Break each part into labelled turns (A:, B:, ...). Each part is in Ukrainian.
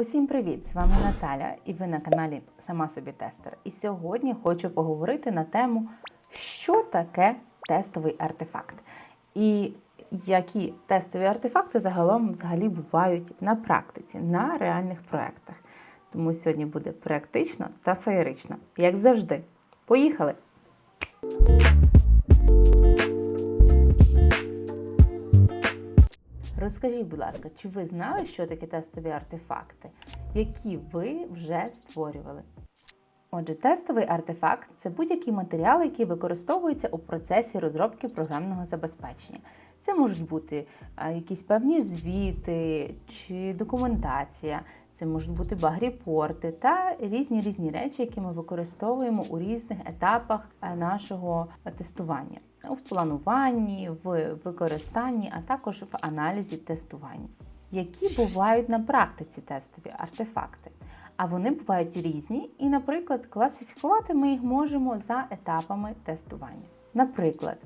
A: Усім привіт! З вами Наталя, і ви на каналі Сама собі тестер. І сьогодні хочу поговорити на тему, що таке тестовий артефакт, і які тестові артефакти загалом взагалі бувають на практиці, на реальних проєктах. Тому сьогодні буде практично та феєрично, як завжди. Поїхали! Розкажіть, будь ласка, чи ви знали, що таке тестові артефакти, які ви вже створювали? Отже, тестовий артефакт це будь-який матеріал, який використовується у процесі розробки програмного забезпечення. Це можуть бути якісь певні звіти чи документація, це можуть бути баг-репорти та різні різні речі, які ми використовуємо у різних етапах нашого тестування в плануванні, в використанні, а також в аналізі тестування. Які бувають на практиці тестові артефакти? А вони бувають різні, і, наприклад, класифікувати ми їх можемо за етапами тестування. Наприклад,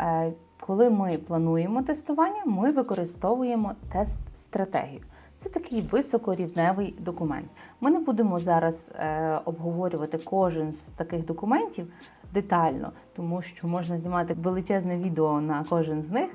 A: е, коли ми плануємо тестування, ми використовуємо тест-стратегію. Це такий високорівневий документ. Ми не будемо зараз е, обговорювати кожен з таких документів детально, тому що можна знімати величезне відео на кожен з них.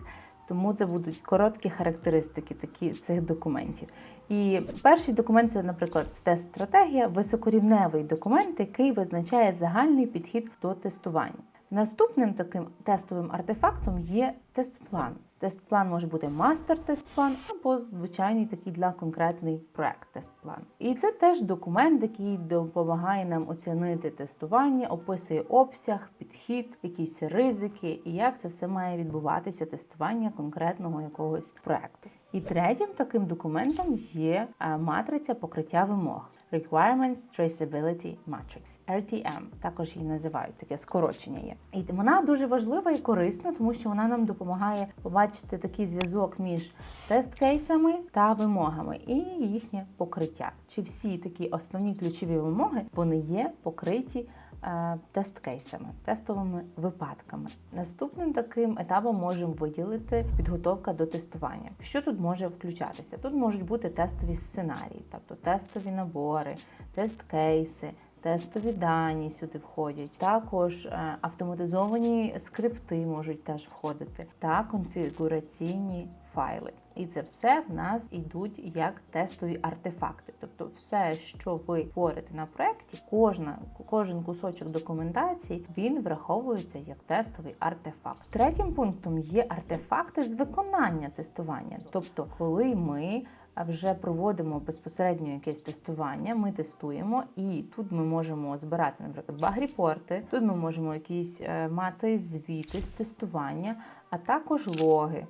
A: Тому це будуть короткі характеристики такі цих документів. І перший документ це, наприклад, тест-стратегія, високорівневий документ, який визначає загальний підхід до тестування. Наступним таким тестовим артефактом є тест-план. Тест-план може бути мастер-тест-план або звичайний такий для конкретний проект тест-план. І це теж документ, який допомагає нам оцінити тестування, описує обсяг, підхід, якісь ризики і як це все має відбуватися тестування конкретного якогось проекту. І третім таким документом є е, матриця покриття вимог. Requirements Traceability Matrix, RTM, також її називають, таке скорочення є. І вона дуже важлива і корисна, тому що вона нам допомагає побачити такий зв'язок між тест-кейсами та вимогами і їхнє покриття. Чи всі такі основні ключові вимоги вони є покриті тест-кейсами, тестовими випадками. Наступним таким етапом можемо виділити підготовка до тестування. Що тут може включатися? Тут можуть бути тестові сценарії, тобто тестові набори, тест-кейси. Тестові дані сюди входять, також е, автоматизовані скрипти можуть теж входити, та конфігураційні файли. І це все в нас йдуть як тестові артефакти. Тобто, все, що ви творите на проєкті, кожна, кожен кусочок документації він враховується як тестовий артефакт. Третім пунктом є артефакти з виконання тестування. Тобто, коли ми вже проводимо безпосередньо якесь тестування, ми тестуємо, і тут ми можемо збирати, наприклад, баг-репорти, тут ми можемо якісь е, мати звіти з тестування, а також логи.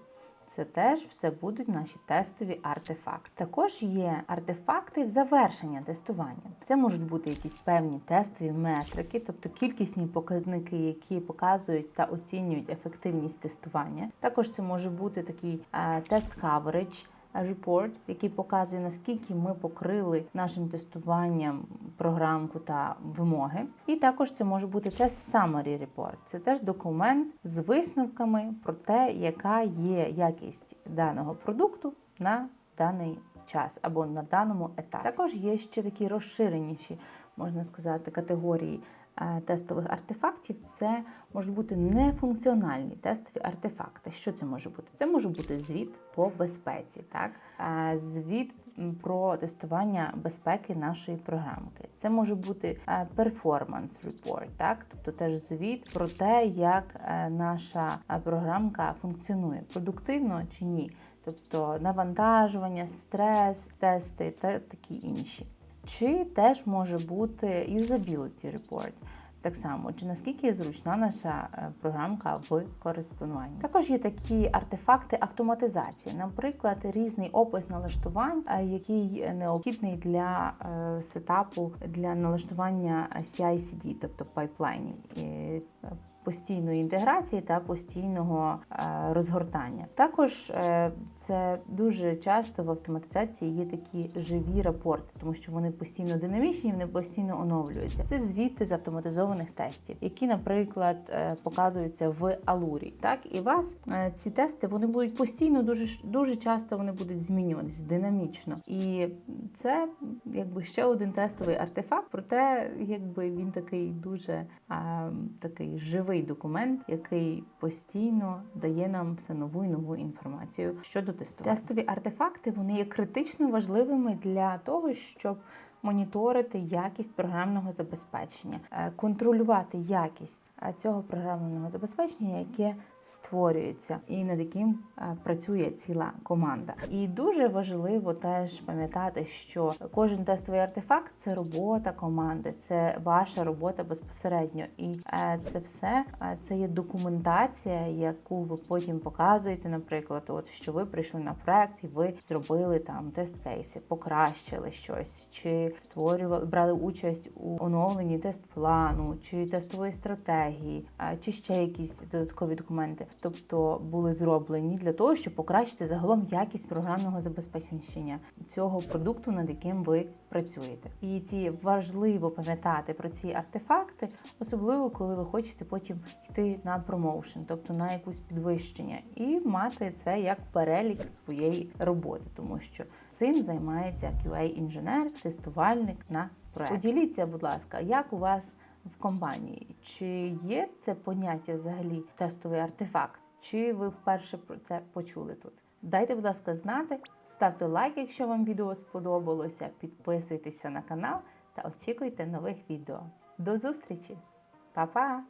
A: Це теж все будуть наші тестові артефакти. Також є артефакти завершення тестування. Це можуть бути якісь певні тестові метрики, тобто кількісні показники, які показують та оцінюють ефективність тестування. Також це може бути такий е, тест coverage, Report, який показує, наскільки ми покрили нашим тестуванням програмку та вимоги. І також це може бути тест Summary Report. Це теж документ з висновками про те, яка є якість даного продукту на даний час або на даному етапі. Також є ще такі розширеніші, можна сказати, категорії. Тестових артефактів це можуть бути нефункціональні тестові артефакти. Що це може бути? Це може бути звіт по безпеці, так звіт про тестування безпеки нашої програмки. Це може бути performance report, так тобто теж звіт про те, як наша програмка функціонує продуктивно чи ні, тобто навантажування, стрес, тести та такі інші. Чи теж може бути usability report. Так само, чи наскільки зручна наша програмка в користуванні. Також є такі артефакти автоматизації, наприклад, різний опис налаштувань, який необхідний для сетапу для налаштування CI-CD, тобто пайплайнів. Постійної інтеграції та постійного е, розгортання. Також е, це дуже часто в автоматизації є такі живі рапорти, тому що вони постійно динамічні, вони постійно оновлюються. Це звіти з автоматизованих тестів, які, наприклад, е, показуються в Алурі. Так і вас ці тести вони будуть постійно дуже дуже часто вони будуть змінюватись динамічно. І це якби ще один тестовий артефакт, проте якби він такий дуже а, такий живий документ, який постійно дає нам все нову і нову інформацію щодо тестування. Тестові артефакти вони є критично важливими для того, щоб моніторити якість програмного забезпечення, е, контролювати якість е, цього програмного забезпечення, яке створюється, і над яким е, працює ціла команда. І дуже важливо теж пам'ятати, що кожен тестовий артефакт це робота команди, це ваша робота безпосередньо, і це все це є документація, яку ви потім показуєте, наприклад, от що ви прийшли на проект і ви зробили там тест-кейси, покращили щось, чи створювали, брали участь у оновленні тест-плану, чи тестової стратегії, чи ще якісь додаткові документи, тобто були зроблені для того, щоб покращити загалом якість програмного забезпечення цього продукту, над яким ви працюєте. І ці важливо пам'ятати про ці артефакти, особливо коли ви хочете потім йти на промоушен, тобто на якусь підвищення, і мати це як перелік своєї роботи, тому що цим займається QA-інженер, тестувальник на проект. Поділіться, будь ласка, як у вас в компанії? Чи є це поняття взагалі тестовий артефакт? Чи ви вперше про це почули тут? Дайте, будь ласка, знати, ставте лайк, якщо вам відео сподобалося, підписуйтеся на канал та очікуйте нових відео. До зустрічі! Па-па!